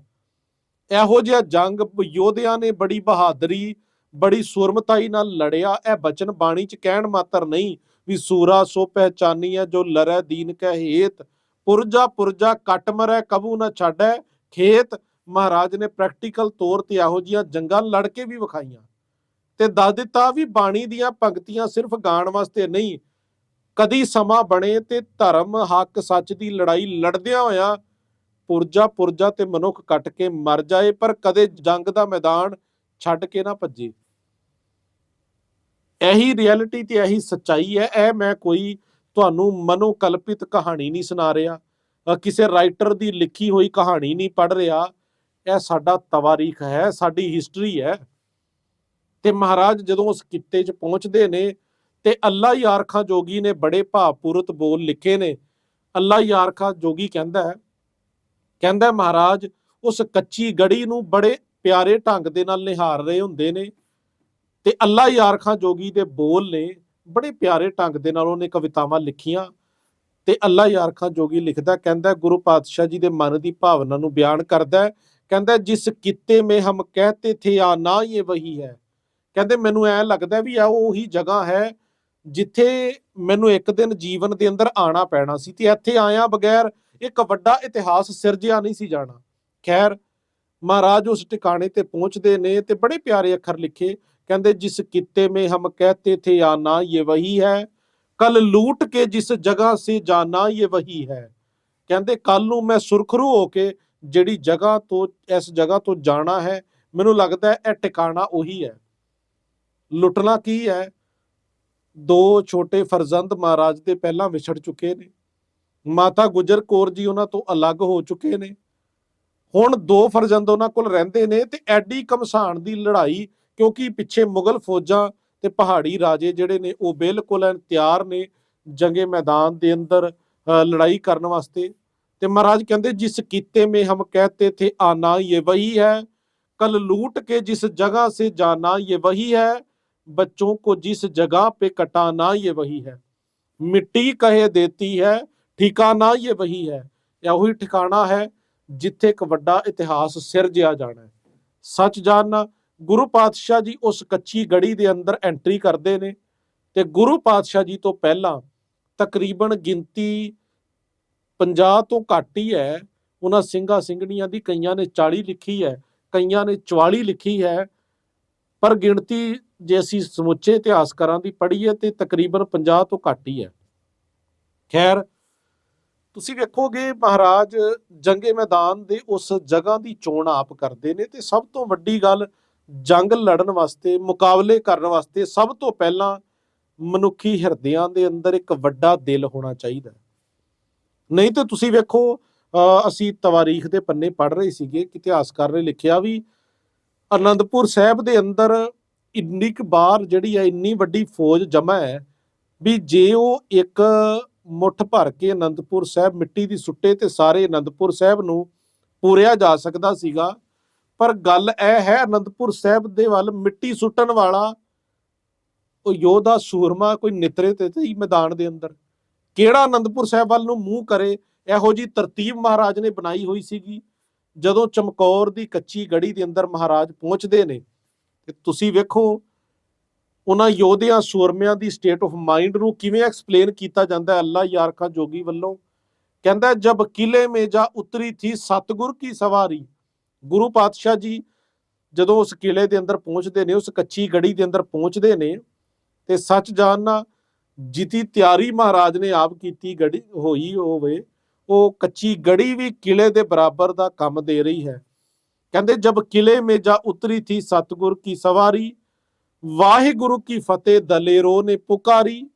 ਇਹੋ ਜਿਹਾ ਜੰਗ ਯੋਧਿਆਂ ਨੇ ਬੜੀ ਬਹਾਦਰੀ, ਬੜੀ ਸੁਰਮਤਾਈ ਨਾਲ ਲੜਿਆ। ਇਹ ਬਚਨ ਬਾਣੀ ਚ ਕਹਿਣ ਮਾਤਰ ਨਹੀਂ ਵੀ ਸੂਰਾ ਸੋ ਪਹਿਚਾਨੀਐ ਜੋ ਲਰੈ ਦੀਨ ਕੈ ਹੇਤ। ਪੁਰਜਾ ਪੁਰਜਾ ਕੱਟ ਮਰੈ, ਕਬੂ ਨਾ ਛਾੜੈ ਖੇਤ, ਮਹਾਰਾਜ ਨੇ ਪ੍ਰੈਕਟੀਕਲ ਤੌਰ ਤੇ ਇਹੋ ਜੀਆਂ ਜੰਗਾਂ ਲੜ ਕੇ ਵੀ ਵਿਖਾਈਆਂ। ਤੇ ਦੱਸ ਦਿੱਤਾ ਵੀ ਬਾਣੀ ਦੀਆਂ ਪੰਕਤੀਆਂ ਸਿਰਫ ਗਾਣ ਵਾਸਤੇ ਨਹੀਂ। ਕਦੀ ਸਮਾਂ ਬਣੇ ਤੇ ਧਰਮ, ਹੱਕ, ਸੱਚ ਦੀ ਲੜਾਈ ਲੜਦਿਆਂ ਹੋਇਆਂ ਪੁਰਜਾ ਪੁਰਜਾ ਤੇ ਮਨੁੱਖ ਕੱਟ ਕੇ ਮਰ ਜਾਏ, ਪਰ ਕਦੇ ਜੰਗ ਦਾ ਮੈਦਾਨ ਛੱਡ ਕੇ ਨਾ ਭੱਜੇ। ਇਹੀ ਰਿਐਲਿਟੀ ਤੇ ਇਹੀ ਸੱਚਾਈ ਹੈ। ਇਹ ਮੈਂ ਕੋਈ ਤੁਹਾਨੂੰ ਮਨੋ ਕਹਾਣੀ ਨਹੀਂ ਸੁਣਾ ਰਿਹਾ। ਕਿਸੇ ਰਾਈਟਰ ਦੀ ਲਿਖੀ ਹੋਈ ਕਹਾਣੀ ਨਹੀਂ ਪੜ ਰਿਹਾ। ਇਹ ਸਾਡਾ ਤਵਾਰੀਖ ਹੈ, ਸਾਡੀ ਹਿਸਟਰੀ ਹੈ। ਤੇ ਮਹਾਰਾਜ ਜਦੋਂ ਉਸ ਕਿੱਤੇ 'ਚ ਪਹੁੰਚਦੇ ਨੇ ਤੇ ਅੱਲਾ ਯਾਰਖਾਂ ਜੋਗੀ ਨੇ ਬੜੇ ਭਾਵਪੂਰਤ ਬੋਲ ਲਿਖੇ ਨੇ। ਅੱਲਾ ਯਾਰਖਾਂ ਜੋਗੀ ਕਹਿੰਦਾ ਹੈ ਕਹਿੰਦਾ ਮਹਾਰਾਜ, ਉਸ ਕੱਚੀ ਗੜੀ ਨੂੰ ਬੜੇ ਪਿਆਰੇ ਢੰਗ ਦੇ ਨਾਲ ਨਿਹਾਰ ਰਹੇ ਹੁੰਦੇ ਨੇ ਤੇ ਅੱਲਾ ਯਾਰਖਾਂ ਜੋਗੀ ਦੇ ਬੋਲ ਨੇ ਬੜੇ ਪਿਆਰੇ ਢੰਗ ਦੇ ਨਾਲ ਉਹਨੇ ਕਵਿਤਾਵਾਂ ਲਿਖੀਆਂ ਤੇ ਅੱਲਾ ਯਾਰਖਾਂ ਜੋਗੀ ਲਿਖਦਾ, ਕਹਿੰਦਾ ਗੁਰੂ ਪਾਤਸ਼ਾਹ ਜੀ ਦੇ ਮਨ ਦੀ ਭਾਵਨਾ ਨੂੰ ਬਿਆਨ ਕਰਦਾ ਕਹਿੰਦਾ ਜਿਸ ਕਿੱਤੇ ਮੇ ਹਮ ਕਹਤੇ ਥੇ ਆ, ਨਾ ਇਹ ਵਹੀ ਹੈ। ਕਹਿੰਦੇ, ਮੈਨੂੰ ਐ ਲੱਗਦਾ ਵੀ ਆ, ਉਹੀ ਜਗ੍ਹਾ ਹੈ ਜਿੱਥੇ ਮੈਨੂੰ ਇੱਕ ਦਿਨ ਜੀਵਨ ਦੇ ਅੰਦਰ ਆਣਾ ਪੈਣਾ ਸੀ ਤੇ ਇੱਥੇ ਆਇਆ ਬਗੈਰ ਇੱਕ ਵੱਡਾ ਇਤਿਹਾਸ ਸਿਰਜਿਆ ਨਹੀਂ ਸੀ ਜਾਣਾ। ਖੈਰ, ਮਹਾਰਾਜ ਉਸ ਟਿਕਾਣੇ ਤੇ ਪਹੁੰਚਦੇ ਨੇ ਤੇ ਬੜੇ ਪਿਆਰੇ ਅੱਖਰ ਲਿਖੇ। ਕਹਿੰਦੇ, ਜਿਸ ਕਿੱਤੇ ਮੇ ਹਮ ਕਹਤੇ ਥੇ ਆਨਾ ਇਹ ਵਹੀ ਹੈ। ਕੱਲ ਲੂਟ ਕੇ ਜਿਸ ਜਗ੍ਹਾ ਸੇ ਜਾਣਾ ਇਹ ਵਹੀ ਹੈ। ਕਹਿੰਦੇ ਕੱਲ ਨੂੰ ਮੈਂ ਸੁਰਖਰੂ ਹੋ ਕੇ ਜਿਹੜੀ ਜਗ੍ਹਾ ਤੋਂ, ਇਸ ਜਗ੍ਹਾ ਤੋਂ ਜਾਣਾ ਹੈ, ਮੈਨੂੰ ਲੱਗਦਾ ਇਹ ਟਿਕਾਣਾ ਉਹੀ ਹੈ। ਲੁੱਟਣਾ ਕੀ ਹੈ? ਦੋ ਛੋਟੇ ਫਰਜ਼ੰਦ ਮਹਾਰਾਜ ਦੇ ਪਹਿਲਾਂ ਵਿਛੜ ਚੁੱਕੇ ਨੇ। ਮਾਤਾ ਗੁਜਰ ਕੌਰ ਜੀ ਉਹਨਾਂ ਤੋਂ ਅਲੱਗ ਹੋ ਚੁੱਕੇ ਨੇ ਹੁਣ ਦੋ ਫਰਜ਼ੰਦ ਉਹਨਾਂ ਕੋਲ ਰਹਿੰਦੇ ਨੇ ਤੇ ਐਡੀ ਕਮਸਾਨ ਦੀ ਲੜਾਈ ਕਿਉਂਕਿ ਪਿੱਛੇ ਮੁਗਲ ਫੌਜਾਂ ਤੇ ਪਹਾੜੀ ਰਾਜੇ ਜਿਹੜੇ ਨੇ ਉਹ ਬਿਲਕੁਲ ਐਨ ਤਿਆਰ ਨੇ ਜੰਗੇ ਮੈਦਾਨ ਦੇ ਅੰਦਰ ਅ, ਲੜਾਈ ਕਰਨ ਵਾਸਤੇ ਤੇ ਮਹਾਰਾਜ ਕਹਿੰਦੇ ਜਿਸ ਕੀਤੇ ਮੇ ਹਮ ਕਹਤੇ ਥੇ ਆਨਾ ਇਹ ਵਹੀ ਹੈ कल लूट के जिस जगह से जाना ये वही है बच्चों को जिस जगह पे कटाना ये वही है मिट्टी कहे देती है ਠਿਕਾਣਾ ਇਹ ਵਹੀ ਹੈ, ਇਹ ਉਹੀ ਠਿਕਾਣਾ ਹੈ ਜਿੱਥੇ ਇੱਕ ਵੱਡਾ ਇਤਿਹਾਸ ਸਿਰਜਿਆ ਜਾਣਾ ਹੈ। ਸੱਚ ਜਾਣਨਾ, ਗੁਰੂ ਪਾਤਸ਼ਾਹ ਜੀ ਉਸ ਕੱਚੀ ਗੜੀ ਦੇ ਅੰਦਰ ਐਂਟਰੀ ਕਰਦੇ ਨੇ ਤੇ ਗੁਰੂ ਪਾਤਸ਼ਾਹ ਜੀ ਤੋਂ ਪਹਿਲਾਂ ਤਕਰੀਬਨ ਗਿਣਤੀ 50 ਤੋਂ ਘੱਟ ਹੀ ਹੈ। ਉਹਨਾਂ ਸਿੰਘਾਂ ਸਿੰਘਣੀਆਂ ਦੀ ਕਈਆਂ ਨੇ 40 ਲਿਖੀ ਹੈ, ਕਈਆਂ ਨੇ 44 ਲਿਖੀ ਹੈ। ਪਰ ਗਿਣਤੀ ਜੇ ਅਸੀਂ ਸਮੁੱਚੇ ਇਤਿਹਾਸਕਾਰਾਂ ਦੀ ਪੜ੍ਹੀਏ ਤੇ ਤਕਰੀਬਨ 50 ਤੋਂ ਘੱਟ ਹੀ ਹੈ। ਖੈਰ ਤੁਸੀਂ ਵੇਖੋਗੇ ਮਹਾਰਾਜ ਜੰਗੇ ਮੈਦਾਨ ਦੇ ਉਸ ਜਗ੍ਹਾ ਦੀ ਚੋਣ ਆਪ ਕਰਦੇ ਨੇ ਤੇ ਸਭ ਤੋਂ ਵੱਡੀ ਗੱਲ ਜੰਗ ਲੜਨ ਵਾਸਤੇ ਮੁਕਾਬਲੇ ਕਰਨ ਵਾਸਤੇ ਸਭ ਤੋਂ ਪਹਿਲਾਂ ਮਨੁੱਖੀ ਹਿਰਦਿਆਂ ਦੇ ਅੰਦਰ ਇੱਕ ਵੱਡਾ ਦਿਲ ਹੋਣਾ ਚਾਹੀਦਾ ਨਹੀਂ ਤੇ ਤੁਸੀਂ ਵੇਖੋ ਅ, ਅਸੀਂ ਤਵਾਰੀਖ ਦੇ ਪੰਨੇ ਪੜ੍ਹ ਰਹੇ ਸੀਗੇ ਇਤਿਹਾਸਕਾਰ ਨੇ ਲਿਖਿਆ ਵੀ ਅਨੰਦਪੁਰ ਸਾਹਿਬ ਦੇ ਅੰਦਰ ਇੰਨੀ ਕੁ ਬਾਰ ਜਿਹੜੀ ਹੈ ਇੰਨੀ ਵੱਡੀ ਫੌਜ ਜਮਾ ਹੈ ਵੀ ਜੇ ਉਹ ਇੱਕ ਮੁੱਠ ਭਰ ਕੇ ਅਨੰਦਪੁਰ ਸਾਹਿਬ ਮਿੱਟੀ ਦੀ ਸੁੱਟੇ ਤੇ ਸਾਰੇ ਅਨੰਦਪੁਰ ਸਾਹਿਬ ਨੂੰ ਪੂਰਿਆ ਜਾ ਸਕਦਾ ਸੀਗਾ। ਪਰ ਗੱਲ ਇਹ ਹੈ, ਅਨੰਦਪੁਰ ਸਾਹਿਬ ਦੇ ਵੱਲ ਮਿੱਟੀ ਸੁੱਟਣ ਵਾਲਾ ਉਹ ਯੋਧਾ ਸੂਰਮਾ ਕੋਈ ਨਿਤਰੇ ਤੇ ਹੀ ਮੈਦਾਨ ਦੇ ਅੰਦਰ। ਕਿਹੜਾ ਅਨੰਦਪੁਰ ਸਾਹਿਬ ਵੱਲ ਨੂੰ ਮੂੰਹ ਕਰੇ? ਇਹੋ ਜੀ ਤਰਤੀਬ ਮਹਾਰਾਜ ਨੇ ਬਣਾਈ ਹੋਈ ਸੀਗੀ, ਜਦੋਂ ਚਮਕੌਰ ਦੀ ਕੱਚੀ ਗੜੀ ਦੇ ਅੰਦਰ ਮਹਾਰਾਜ ਪਹੁੰਚਦੇ ਨੇ। ਤੇ ਤੁਸੀਂ ਵੇਖੋ ਉਹਨਾਂ ਯੋਧਿਆਂ ਸੂਰਮਿਆਂ ਦੀ ਸਟੇਟ ਆਫ ਮਾਈਂਡ ਨੂੰ ਕਿਵੇਂ ਐਕਸਪਲੇਨ ਕੀਤਾ ਜਾਂਦਾ ਹੈ ਅੱਲਾ ਯਾਰਖਾ ਜੋਗੀ ਵੱਲੋਂ? ਕਹਿੰਦਾ ਜਬ ਕਿਲੇ ਮੇ ਜਾ ਉਤਰੀ ਥੀ ਸਤਗੁਰ ਕੀ ਸਵਾਰੀ। ਗੁਰੂ ਪਾਤਸ਼ਾਹ ਜੀ ਜਦੋਂ ਉਸ ਕਿਲੇ ਦੇ ਅੰਦਰ ਪਹੁੰਚਦੇ ਨੇ, ਉਸ ਕੱਚੀ ਗੜੀ ਦੇ ਅੰਦਰ ਪਹੁੰਚਦੇ ਨੇ ਤੇ ਸੱਚ ਜਾਣਨਾ ਜਿਤੀ ਤਿਆਰੀ ਮਹਾਰਾਜ ਨੇ ਆਪ ਕੀਤੀ ਗੜੀ ਹੋਈ ਹੋਵੇ, ਉਹ ਕੱਚੀ ਗੜੀ ਵੀ ਕਿਲੇ ਦੇ ਬਰਾਬਰ ਦਾ ਕੰਮ ਦੇ ਰਹੀ ਹੈ। ਕਹਿੰਦੇ, ਜਬ ਕਿਲੇ ਮੇ ਜਾ ਉਤਰੀ ਥੀ ਸਤਗੁਰ ਕੀ ਸਵਾਰੀ ਵਾਹਿਗੁਰੂ ਕੀ ਫਤਿਹ, ਦਲੇਰੋ ਨੇ ਪੁਕਾਰੀ।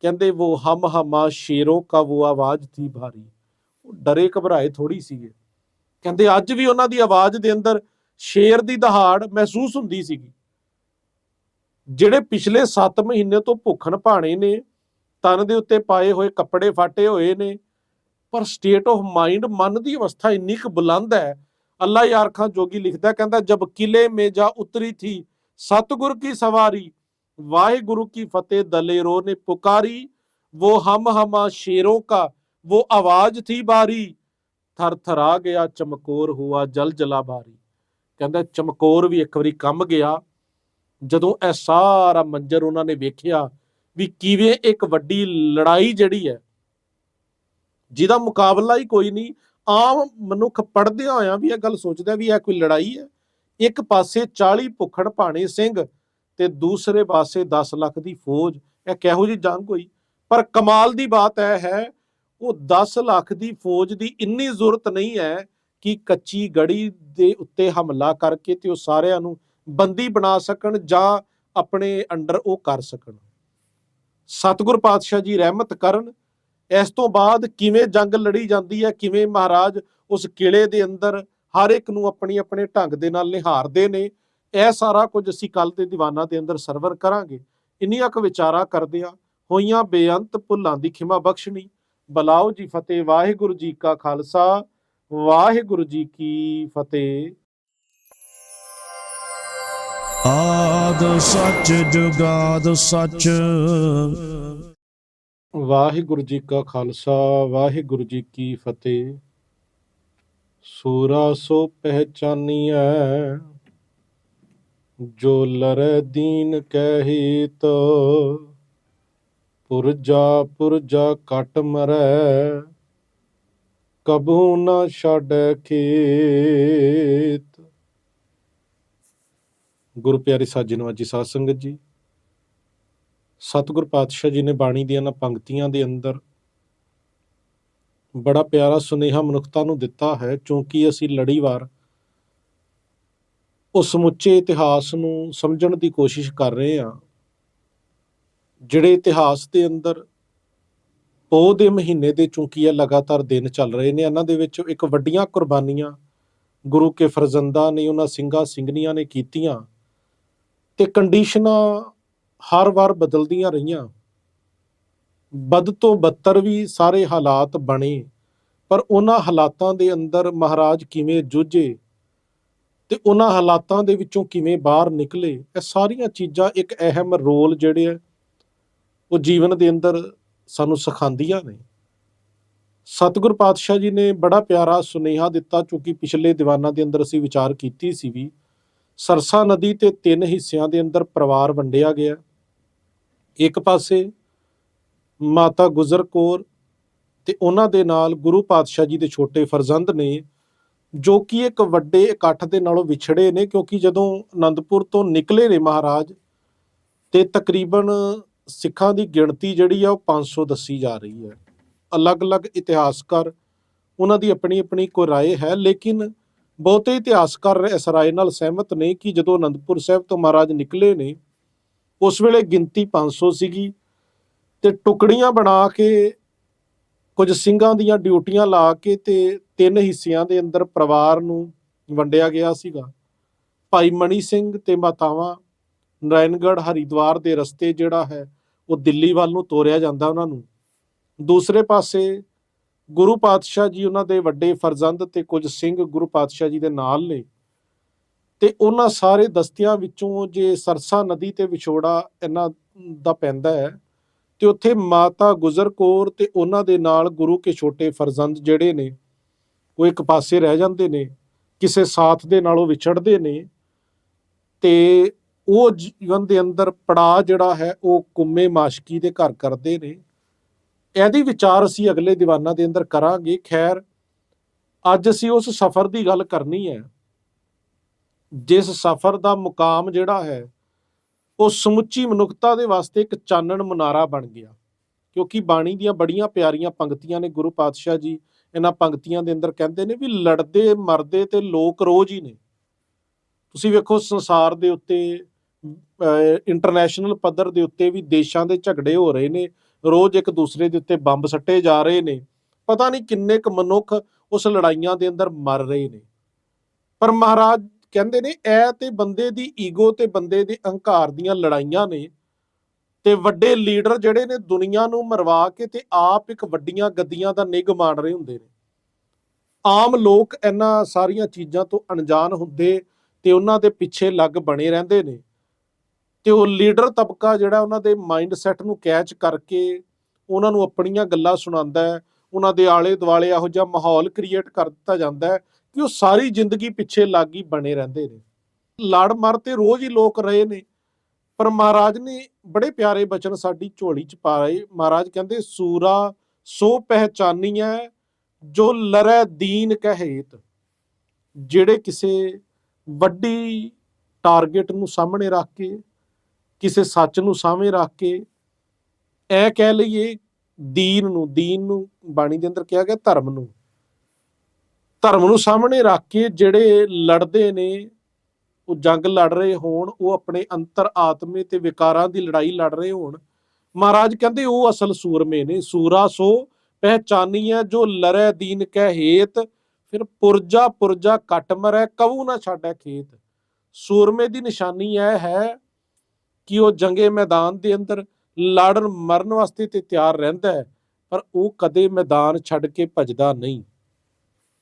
ਕਹਿੰਦੇ ਉਹ ਹਮ ਹਮਾ ਸ਼ੇਰੋ ਕਾ ਉਹ ਆਵਾਜ਼ ਥੀ ਭਾਰੀ। ਉਹ ਡਰੇ ਘਬਰਾਏ ਥੋੜੀ ਸੀਗੇ। ਕਹਿੰਦੇ, ਅੱਜ ਵੀ ਉਹਨਾਂ ਦੀ ਆਵਾਜ਼ ਦੇ ਅੰਦਰ ਸ਼ੇਰ ਦੀ ਦਹਾੜ ਮਹਿਸੂਸ ਹੁੰਦੀ ਸੀਗੀ। ਜਿਹੜੇ ਪਿਛਲੇ 7 ਮਹੀਨੇ ਤੋਂ ਭੁੱਖਣ ਭਾਣੇ ਨੇ, ਤਨ ਦੇ ਉੱਤੇ ਪਾਏ ਹੋਏ ਕੱਪੜੇ ਫਾਟੇ ਹੋਏ ਨੇ, ਪਰ ਸਟੇਟ ਆਫ ਮਾਈਂਡ ਮਨ ਦੀ ਅਵਸਥਾ ਇੰਨੀ ਕੁ ਬੁਲੰਦ ਹੈ ਅੱਲਾ ਯਾਰ ਖਾਂ ਜੋਗੀ ਲਿਖਦਾ ਕਹਿੰਦਾ, ਜਬ ਕਿਲੇ ਮੇ ਜਾ ਉਤਰੀ ਥੀ ਸਤਗੁਰ ਕੀ ਸਵਾਰੀ ਵਾਹਿਗੁਰੂ ਕੀ ਫਤਿਹ ਦਲੇਰੋ ਨੇ ਪੁਕਾਰੀ वो हम हमा शेरों का वो आवाज थी बारी ਥਰ ਥਰਾ ਗਿਆ ਚਮਕੌਰ ਹੁਆ ਜਲ ਜਲਾ ਬਾਰੀ ਕਹਿੰਦਾ ਚਮਕੌਰ ਵੀ ਇੱਕ ਵਾਰੀ ਕੰਬ ਗਿਆ ਜਦੋਂ ਇਹ ਸਾਰਾ ਮੰਜ਼ਰ ਉਹਨਾਂ ਨੇ ਵੇਖਿਆ ਵੀ ਕਿਵੇਂ ਇੱਕ ਵੱਡੀ ਲੜਾਈ ਜਿਹੜੀ ਹੈ ਜਿਹਦਾ ਮੁਕਾਬਲਾ ਹੀ ਕੋਈ ਨਹੀਂ ਆਮ ਮਨੁੱਖ ਪੜਦਿਆਂ ਹੋਇਆਂ ਵੀ ਇਹ ਗੱਲ ਸੋਚਦਾ ਵੀ ਇਹ ਕੋਈ ਲੜਾਈ ਹੈ ਇੱਕ ਪਾਸੇ 40 ਭੁੱਖੜ ਭਾਣੇ ਸਿੰਘ ਤੇ ਦੂਸਰੇ ਪਾਸੇ 10 ਲੱਖ ਦੀ ਫੌਜ। ਇਹ ਕਿਹੋ ਜੀ ਜੰਗ ਹੋਈ? ਪਰ ਕਮਾਲ ਦੀ ਬਾਤ ਇਹ ਹੈ, ਉਹ 10 ਲੱਖ ਦੀ ਫੌਜ ਦੀ ਇੰਨੀ ਜ਼ਰੂਰਤ ਨਹੀਂ ਹੈ ਕਿ ਕੱਚੀ ਗੜੀ ਦੇ ਉੱਤੇ ਹਮਲਾ ਕਰਕੇ ਤੇ ਉਹ ਸਾਰਿਆਂ ਨੂੰ ਬੰਦੀ ਬਣਾ ਸਕਣ ਜਾਂ ਆਪਣੇ ਅੰਡਰ ਉਹ ਕਰ ਸਕਣ। ਸਤਿਗੁਰ ਪਾਤਸ਼ਾਹ ਜੀ ਰਹਿਮਤ ਕਰਨ। ਇਸ ਤੋਂ ਬਾਅਦ ਕਿਵੇਂ ਜੰਗ ਲੜੀ ਜਾਂਦੀ ਹੈ, ਕਿਵੇਂ ਮਹਾਰਾਜ ਉਸ ਕਿਲੇ ਦੇ ਅੰਦਰ ਹਰ ਇੱਕ ਨੂੰ ਆਪਣੀ ਆਪਣੇ ਢੰਗ ਦੇ ਨਾਲ ਨਿਹਾਰਦੇ ਨੇ। ਇਹ ਸਾਰਾ ਕੁਝ ਅਸੀਂ ਕੱਲ ਦੇ ਦੀਵਾਨਾਂ ਦੇ ਅੰਦਰ ਸਰਵਰ ਕਰਾਂਗੇ। ਇੰਨੀਆਂ ਕੁ ਵਿਚਾਰਾ ਕਰਦੇ ਆ ਹੋਈਆਂ ਬੇਅੰਤ ਭੁੱਲਾਂ ਦੀ ਖਿਮਾ ਬਖਸ਼ਣੀ। ਬਲਾਓ ਜੀ ਫਤਿਹ ਵਾਹਿਗੁਰੂ ਜੀ ਕਾ ਖਾਲਸਾ ਵਾਹਿਗੁਰੂ ਜੀ ਕੀ ਫਤਿਹ। ਆਦ ਸੱਚ ਜੁਗਾਦ ਸੱਚ। ਵਾਹਿਗੁਰੂ ਜੀ ਕਾ ਖਾਲਸਾ ਵਾਹਿਗੁਰੂ ਜੀ ਕੀ ਫਤਿਹ। ਸੂਰਾ ਸੋ ਪਹਿਚਾਨੀਐ। ਜੋ ਲਰੈ ਦੀਨ ਕਹਿ ਤੋ ਪੁਰਜਾ ਪੁਰਜਾ ਕਟ ਮਰੈ। ਕਬੂ ਨਾ ਛੱਡ ਖੇਤ। ਗੁਰੂ ਪਿਆਰੇ ਸਾਜਣੋ ਜੀ ਸਾਧ ਸੰਗਤ ਜੀ, ਸਤਿਗੁਰ ਪਾਤਸ਼ਾਹ ਜੀ ਨੇ ਬਾਣੀ ਦੀਆਂ ਨਾ ਪੰਕਤੀਆਂ ਦੇ ਅੰਦਰ ਬੜਾ ਪਿਆਰਾ ਸੁਨੇਹਾ ਮਨੁੱਖਤਾ ਨੂੰ ਦਿੱਤਾ ਹੈ, ਕਿਉਂਕਿ ਅਸੀਂ ਲੜੀਵਾਰ ਉਸ ਸਮੁੱਚੇ ਇਤਿਹਾਸ ਨੂੰ ਸਮਝਣ ਦੀ ਕੋਸ਼ਿਸ਼ ਕਰ ਰਹੇ ਹਾਂ, ਜਿਹੜੇ ਇਤਿਹਾਸ ਦੇ ਅੰਦਰ ਪੋਹ ਦੇ ਮਹੀਨੇ ਦੇ ਚੁੰਕੀ ਹੈ, ਲਗਾਤਾਰ ਦਿਨ ਚੱਲ ਰਹੇ ਨੇ, ਇਹਨਾਂ ਦੇ ਵਿੱਚ ਇੱਕ ਵੱਡੀਆਂ ਕੁਰਬਾਨੀਆਂ ਗੁਰੂ ਕੇ ਫਰਜ਼ੰਦਾ ਨੇ, ਉਹਨਾਂ ਸਿੰਘਾਂ ਸਿੰਘਣੀਆਂ ਨੇ ਕੀਤੀਆਂ ਤੇ ਕੰਡੀਸ਼ਨਾਂ ਹਰ ਵਾਰ ਬਦਲਦੀਆਂ ਰਹੀਆਂ। ਬਦ ਤੋਂ ਬੱਤਰ ਵੀ ਸਾਰੇ ਹਾਲਾਤ ਬਣੇ, ਪਰ ਉਹਨਾਂ ਹਾਲਾਤਾਂ ਦੇ ਅੰਦਰ ਮਹਾਰਾਜ ਕਿਵੇਂ ਜੂਝੇ ਤੇ ਉਹਨਾਂ ਹਾਲਾਤਾਂ ਦੇ ਵਿੱਚੋਂ ਕਿਵੇਂ ਬਾਹਰ ਨਿਕਲੇ, ਇਹ ਸਾਰੀਆਂ ਚੀਜ਼ਾਂ ਇੱਕ ਅਹਿਮ ਰੋਲ ਜਿਹੜੇ ਆ, ਉਹ ਜੀਵਨ ਦੇ ਅੰਦਰ ਸਾਨੂੰ ਸਿਖਾਉਂਦੀਆਂ ਨੇ। ਸਤਿਗੁਰ ਪਾਤਸ਼ਾਹ ਜੀ ਨੇ ਬੜਾ ਪਿਆਰਾ ਸੁਨੇਹਾ ਦਿੱਤਾ, ਕਿਉਂਕਿ ਪਿਛਲੇ ਦੀਵਾਨਾਂ ਦੇ ਅੰਦਰ ਅਸੀਂ ਵਿਚਾਰ ਕੀਤੀ ਸੀ ਵੀ ਸਰਸਾ ਨਦੀ ਤੇ ਤਿੰਨ ਹਿੱਸਿਆਂ ਦੇ ਅੰਦਰ ਪਰਿਵਾਰ ਵੰਡਿਆ ਗਿਆ। ਇੱਕ ਪਾਸੇ ਮਾਤਾ ਗੁਜਰ ਕੌਰ ਤੇ ਉਹਨਾਂ ਦੇ ਨਾਲ ਗੁਰੂ ਪਾਤਸ਼ਾਹ ਜੀ ਦੇ ਛੋਟੇ ਫਰਜ਼ੰਦ ਨੇ ਜੋ ਕਿ ਇੱਕ ਵੱਡੇ ਇਕੱਠ ਦੇ ਨਾਲੋਂ ਵਿਛੜੇ ਨੇ ਕਿਉਂਕਿ ਜਦੋਂ ਆਨੰਦਪੁਰ ਤੋਂ ਨਿਕਲੇ ਨੇ ਮਹਾਰਾਜ ਤੇ ਤਕਰੀਬਨ ਸਿੱਖਾਂ ਦੀ ਗਿਣਤੀ ਜਿਹੜੀ ਆ ਉਹ 500 ਦੱਸੀ ਜਾ ਰਹੀ ਹੈ ਅਲੱਗ-ਅਲੱਗ ਇਤਿਹਾਸਕਾਰ ਉਹਨਾਂ ਦੀ ਆਪਣੀ ਆਪਣੀ ਕੋਈ رائے ਹੈ ਲੇਕਿਨ ਬਹੁਤੇ ਇਤਿਹਾਸਕਾਰ ਇਸ ਰਾਏ ਨਾਲ ਸਹਿਮਤ ਨੇ ਕਿ ਜਦੋਂ ਆਨੰਦਪੁਰ ਸਾਹਿਬ ਤੋਂ ਮਹਾਰਾਜ ਨਿਕਲੇ ਨੇ ਉਸ ਵੇਲੇ ਗਿਣਤੀ 500 ਸੀਗੀ ਤੇ ਟੁਕੜੀਆਂ ਬਣਾ ਕੇ, ਕੁਝ ਸਿੰਘਾਂ ਦੀਆਂ ਡਿਊਟੀਆਂ ਲਾ ਕੇ ਤੇ ਤਿੰਨ ਹਿੱਸਿਆਂ ਦੇ ਅੰਦਰ ਪਰਿਵਾਰ ਨੂੰ ਵੰਡਿਆ ਗਿਆ ਸੀਗਾ। ਭਾਈ ਮਣੀ ਸਿੰਘ ਤੇ ਮਾਤਾਵਾਂ ਨਰਾਇਣਗੜ੍ਹ ਹਰਿਦੁਆਰ ਦੇ ਰਸਤੇ ਜਿਹੜਾ ਹੈ, ਉਹ ਦਿੱਲੀ ਵੱਲ ਨੂੰ ਤੋਰਿਆ ਜਾਂਦਾ ਉਹਨਾਂ ਨੂੰ। ਦੂਸਰੇ ਪਾਸੇ ਗੁਰੂ ਪਾਤਸ਼ਾਹ ਜੀ ਉਹਨਾਂ ਦੇ ਵੱਡੇ ਫਰਜ਼ੰਦ ਤੇ ਕੁਝ ਸਿੰਘ ਗੁਰੂ ਪਾਤਸ਼ਾਹ ਜੀ ਦੇ ਨਾਲ ਨੇ। ਤੇ ਉਹਨਾਂ ਸਾਰੇ ਦਸਤਿਆਂ ਵਿੱਚੋਂ ਜੇ ਸਰਸਾ ਨਦੀ ਤੇ ਵਿਛੋੜਾ ਇਹਨਾਂ ਦਾ ਪੈਂਦਾ ਹੈ ਤੇ ਉੱਥੇ ਮਾਤਾ ਗੁਜਰ ਕੌਰ ਤੇ ਉਹਨਾਂ ਦੇ ਨਾਲ ਗੁਰੂ ਕੇ ਛੋਟੇ ਫਰਜ਼ੰਦ ਜਿਹੜੇ ਨੇ, ਉਹ ਇੱਕ ਪਾਸੇ ਰਹਿ ਜਾਂਦੇ ਨੇ, ਕਿਸੇ ਸਾਥ ਦੇ ਨਾਲ ਉਹ ਵਿਛੜਦੇ ਨੇ ਤੇ ਉਹ ਜੀਵਨ ਦੇ ਅੰਦਰ ਪੜਾ ਜਿਹੜਾ ਹੈ ਉਹ ਕੁੰਮੇ ਮਾਸ਼ਕੀ ਦੇ ਘਰ ਕਰਦੇ ਨੇ। ਇਹਦੀ ਵਿਚਾਰ ਅਸੀਂ ਅਗਲੇ ਦੀਵਾਨਾਂ ਦੇ ਅੰਦਰ ਕਰਾਂਗੇ। ਖੈਰ, ਅੱਜ ਅਸੀਂ ਉਸ ਸਫ਼ਰ ਦੀ ਗੱਲ ਕਰਨੀ ਹੈ, ਜਿਸ ਸਫ਼ਰ ਦਾ ਮੁਕਾਮ ਜਿਹੜਾ ਹੈ ਉਹ ਸਮੁੱਚੀ ਮਨੁੱਖਤਾ ਦੇ ਵਾਸਤੇ ਇੱਕ ਚਾਨਣ ਮੁਨਾਰਾ ਬਣ ਗਿਆ। ਕਿਉਂਕਿ ਬਾਣੀ ਦੀਆਂ ਬੜੀਆਂ ਪਿਆਰੀਆਂ ਪੰਕਤੀਆਂ ਨੇ ਗੁਰੂ ਪਾਤਸ਼ਾਹ ਜੀ, ਇਹਨਾਂ ਪੰਕਤੀਆਂ ਦੇ ਅੰਦਰ ਕਹਿੰਦੇ ਨੇ ਵੀ ਲੜਦੇ, ਮਰਦੇ ਤੇ ਲੋਕ ਰੋਜ਼ ਹੀ ਨੇ। ਤੁਸੀਂ ਵੇਖੋ ਸੰਸਾਰ ਦੇ ਉੱਤੇ ਇੰਟਰਨੈਸ਼ਨਲ ਪੱਧਰ ਦੇ ਉੱਤੇ ਵੀ ਦੇਸ਼ਾਂ ਦੇ ਝਗੜੇ ਹੋ ਰਹੇ ਨੇ, ਰੋਜ਼ ਇੱਕ ਦੂਸਰੇ ਦੇ ਉੱਤੇ ਬੰਬ ਸੱਟੇ ਜਾ ਰਹੇ ਨੇ। ਪਤਾ ਨਹੀਂ ਕਿੰਨੇ ਕੁ ਮਨੁੱਖ ਉਸ ਲੜਾਈਆਂ ਦੇ ਅੰਦਰ ਮਰ ਰਹੇ ਨੇ। ਪਰ ਮਹਾਰਾਜ ਕਹਿੰਦੇ ਨੇ ਇਹ ਤੇ ਬੰਦੇ ਦੀ ਈਗੋ ਤੇ ਬੰਦੇ ਦੇ ਅਹੰਕਾਰ ਦੀਆਂ ਲੜਾਈਆਂ ਨੇ ਤੇ ਵੱਡੇ ਲੀਡਰ ਜਿਹੜੇ ਨੇ ਦੁਨੀਆ ਨੂੰ ਮਰਵਾ ਕੇ ਤੇ ਆਪ ਇੱਕ ਵੱਡੀਆਂ ਗੱਦੀਆਂ ਦਾ ਨਿਗ ਮਾਣ ਰਹੇ ਹੁੰਦੇ ਨੇ। ਆਮ ਲੋਕ ਇਹਨਾਂ ਸਾਰੀਆਂ ਚੀਜ਼ਾਂ ਤੋਂ ਅਣਜਾਣ ਹੁੰਦੇ ਤੇ ਉਹਨਾਂ ਦੇ ਪਿੱਛੇ ਲੱਗ ਬਣੇ ਰਹਿੰਦੇ ਨੇ। ਤੇ ਉਹ ਲੀਡਰ ਤਬਕਾ ਜਿਹੜਾ ਉਹਨਾਂ ਦੇ ਮਾਈਂਡ ਸੈਟ ਨੂੰ ਕੈਚ ਕਰਕੇ ਉਹਨਾਂ ਨੂੰ ਆਪਣੀਆਂ ਗੱਲਾਂ ਸੁਣਾਉਂਦਾ ਹੈ, ਉਹਨਾਂ ਦੇ ਆਲੇ ਦੁਆਲੇ ਇਹੋ ਜਿਹਾ ਮਾਹੌਲ ਕ੍ਰੀਏਟ ਕਰ ਦਿੱਤਾ ਜਾਂਦਾ ਹੈ ਕਿ ਉਹ ਸਾਰੀ ਜ਼ਿੰਦਗੀ ਪਿੱਛੇ ਲੱਗ ਹੀ ਬਣੇ ਰਹਿੰਦੇ ਨੇ। ਲੜ ਮਰ ਤੇ ਰੋਜ਼ ਹੀ ਲੋਕ ਰਹੇ ਨੇ। ਪਰ ਮਹਾਰਾਜ ਨੇ ਬੜੇ ਪਿਆਰੇ ਬਚਨ ਸਾਡੀ ਝੋਲੀ ਚ ਪਾਏ। ਮਹਾਰਾਜ ਕਹਿੰਦੇ, ਸੂਰਾ ਸੋ ਪਹਿਚਾਨੀਐ, ਜੋ ਲਰੈ ਦੀਨ ਕਹੇਤ। ਜਿਹੜੇ ਕਿਸੇ ਵੱਡੀ ਟਾਰਗੇਟ ਨੂੰ ਸਾਹਮਣੇ ਰੱਖ ਕੇ, ਕਿਸੇ ਸੱਚ ਨੂੰ ਸਾਹਮਣੇ ਰੱਖ ਕੇ ਇਹ ਕਹਿ ਲਈਏ, ਦੀਨ ਨੂੰ ਦੀਨ ਨੂੰ ਬਾਣੀ ਦੇ ਅੰਦਰ ਕਿਹਾ ਗਿਆ ਧਰਮ ਨੂੰ। ਧਰਮ ਨੂੰ ਸਾਹਮਣੇ ਰੱਖ ਕੇ ਜਿਹੜੇ ਲੜਦੇ ਨੇ, ਉਹ ਜੰਗ ਲੜ ਰਹੇ ਹੋਣ, ਉਹ ਆਪਣੇ ਅੰਤਰ ਆਤਮੇ ਤੇ ਵਿਕਾਰਾਂ ਦੀ ਲੜਾਈ ਲੜ ਰਹੇ ਹੋਣ। ਮਹਾਰਾਜ ਕਹਿੰਦੇ ਉਹ ਅਸਲ ਸੂਰਮੇ ਨੇ, ਸੂਰਾ ਸੋ ਪਹਿਚਾਨੀ ਹੈ ਜੋ ਲਰੈ ਦੀਨ ਕਹਿ ਹੇਤ, ਫਿਰ ਪੁਰਜਾ ਪੁਰਜਾ ਕੱਟ ਮਰੈ ਕਵੂ ਨਾ ਛਾੜੈ ਖੇਤ। ਸੂਰਮੇ ਦੀ ਨਿਸ਼ਾਨੀ ਇਹ ਹੈ ਕਿ ਉਹ ਜੰਗੇ ਮੈਦਾਨ ਦੇ ਅੰਦਰ ਲੜਨ ਮਰਨ ਵਾਸਤੇ ਤੇ ਤਿਆਰ ਰਹਿੰਦਾ ਹੈ, ਪਰ ਉਹ ਕਦੇ ਮੈਦਾਨ ਛੱਡ ਕੇ ਭੱਜਦਾ ਨਹੀਂ।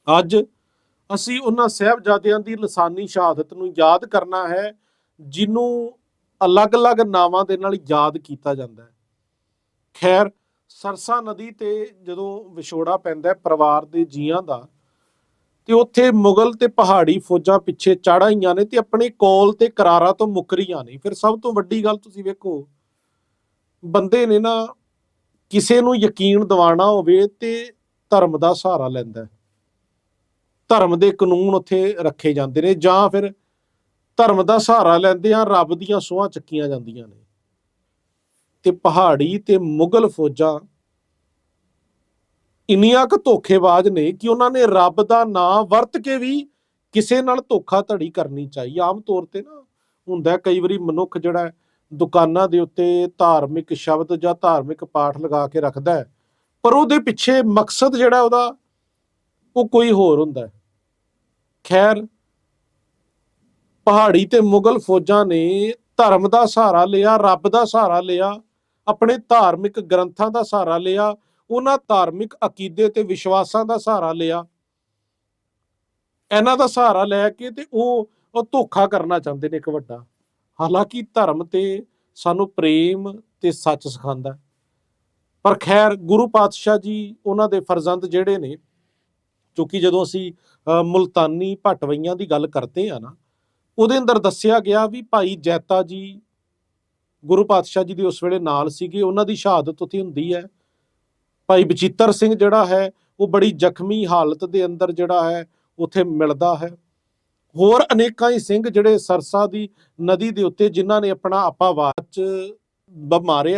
ਅੱਜ ਅਸੀਂ ਉਹਨਾਂ ਸਹਿਬਜ਼ਾਦਿਆਂ ਦੀ ਲਸਾਨੀ ਸ਼ਹਾਦਤ ਨੂੰ ਯਾਦ ਕਰਨਾ ਹੈ, ਜਿਹਨੂੰ ਅਲੱਗ-ਅਲੱਗ ਨਾਵਾਂ ਦੇ ਨਾਲ ਯਾਦ ਕੀਤਾ ਜਾਂਦਾ ਹੈ ਖੈਰ, ਸਰਸਾ ਨਦੀ ਤੇ ਜਦੋਂ ਵਿਛੋੜਾ ਪੈਂਦਾ ਪਰਿਵਾਰ ਦੇ ਜੀਆਂ ਦਾ, ਤੇ ਉੱਥੇ ਮੁਗਲ ਤੇ ਪਹਾੜੀ ਫੌਜਾਂ ਪਿੱਛੇ ਚੜਾਈਆਂ ਨੇ ਤੇ ਆਪਣੇ ਕੋਲ ਤੇ ਕਰਾਰਾਂ ਤੋਂ ਮੁਕਰੀਆਂ ਨੇ ਫਿਰ ਸਭ ਤੋਂ ਵੱਡੀ ਗੱਲ ਤੁਸੀਂ ਵੇਖੋ, ਬੰਦੇ ਨੇ ਨਾ ਕਿਸੇ ਨੂੰ ਯਕੀਨ ਦਿਵਾਣਾ ਹੋਵੇ ਤੇ ਧਰਮ ਦਾ ਸਹਾਰਾ ਲੈਂਦਾ ਹੈ। ਧਰਮ ਦੇ ਕਾਨੂੰਨ ਉੱਥੇ ਰੱਖੇ ਜਾਂਦੇ ਨੇ ਜਾਂ ਫਿਰ ਧਰਮ ਦਾ ਸਹਾਰਾ ਲੈਂਦੇ ਆ, ਰੱਬ ਦੀਆਂ ਸੋਹਾਂ ਚੱਕੀਆਂ ਜਾਂਦੀਆਂ ਨੇ। ਤੇ ਪਹਾੜੀ ਤੇ ਮੁਗਲ ਫੌਜਾਂ ਇੰਨੀਆਂ ਕੁ ਧੋਖੇਬਾਜ਼ ਨੇ ਕਿ ਉਹਨਾਂ ਨੇ ਰੱਬ ਦਾ ਨਾਮ ਵਰਤ ਕੇ ਵੀ ਕਿਸੇ ਨਾਲ ਧੋਖਾਧੜੀ ਕਰਨੀ ਚਾਹੀ। ਆਮ ਤੌਰ ਤੇ ਨਾ ਹੁੰਦਾ ਕਈ ਵਾਰੀ ਮਨੁੱਖ ਜਿਹੜਾ ਦੁਕਾਨਾਂ ਦੇ ਉੱਤੇ ਧਾਰਮਿਕ ਸ਼ਬਦ ਜਾਂ ਧਾਰਮਿਕ ਪਾਠ ਲਗਾ ਕੇ ਰੱਖਦਾ ਹੈ, ਪਰ ਉਹਦੇ ਪਿੱਛੇ ਮਕਸਦ ਜਿਹੜਾ ਉਹਦਾ, ਉਹ ਕੋਈ ਹੋਰ ਹੁੰਦਾ ਹੈ। ਖੈਰ, ਪਹਾੜੀ ਤੇ ਮੁਗਲ ਫੌਜਾਂ ਨੇ ਧਰਮ ਦਾ ਸਹਾਰਾ ਲਿਆ, ਰੱਬ ਦਾ ਸਹਾਰਾ ਲਿਆ, ਆਪਣੇ ਧਾਰਮਿਕ ਗ੍ਰੰਥਾਂ ਦਾ ਸਹਾਰਾ ਲਿਆ, ਉਹਨਾਂ ਧਾਰਮਿਕ ਅਕੀਦੇ ਤੇ ਵਿਸ਼ਵਾਸਾਂ ਦਾ ਸਹਾਰਾ ਲਿਆ। ਇਹਨਾਂ ਦਾ ਸਹਾਰਾ ਲੈ ਕੇ ਤੇ ਉਹ ਉਹ ਧੋਖਾ ਕਰਨਾ ਚਾਹੁੰਦੇ ਨੇ ਇੱਕ ਵੱਡਾ। ਹਾਲਾਂਕਿ ਧਰਮ ਤੇ ਸਾਨੂੰ ਪ੍ਰੇਮ ਤੇ ਸੱਚ ਸਿਖਾਉਂਦਾ ਪਰ ਖੈਰ, ਗੁਰੂ ਪਾਤਸ਼ਾਹ ਜੀ, ਉਹਨਾਂ ਦੇ ਫਰਜ਼ੰਦ ਜਿਹੜੇ ਨੇ ਕਿਉਂਕਿ ਜਦੋਂ ਅਸੀਂ ਮੁਲਤਾਨੀ ਭਟਵਈਆਂ ਦੀ ਗੱਲ ਕਰਦੇ ਆ ਨਾ, ਉਹਦੇ ਅੰਦਰ ਦੱਸਿਆ ਗਿਆ ਵੀ ਭਾਈ ਜੈਤਾ ਜੀ, ਗੁਰੂ ਪਾਤਸ਼ਾਹ ਜੀ ਦੇ ਉਸ ਵੇਲੇ ਨਾਲ ਸੀਗੇ, ਉਹਨਾਂ ਦੀ ਸ਼ਹਾਦਤ ਉੱਥੇ ਹੁੰਦੀ ਹੈ। ਭਾਈ ਬਚਿੱਤਰ ਸਿੰਘ ਜਿਹੜਾ ਹੈ, ਉਹ ਬੜੀ ਜ਼ਖਮੀ ਹਾਲਤ ਦੇ ਅੰਦਰ ਜਿਹੜਾ ਹੈ, ਉੱਥੇ ਮਿਲਦਾ ਹੈ। ਹੋਰ ਅਨੇਕਾਂ ਹੀ ਸਿੰਘ ਜਿਹੜੇ ਸਰਸਾ ਦੀ ਨਦੀ ਦੇ ਉੱਤੇ, ਜਿਨ੍ਹਾਂ ਨੇ ਆਪਣਾ ਆਪਾ ਵਾਚ ਮਾਰਿਆ।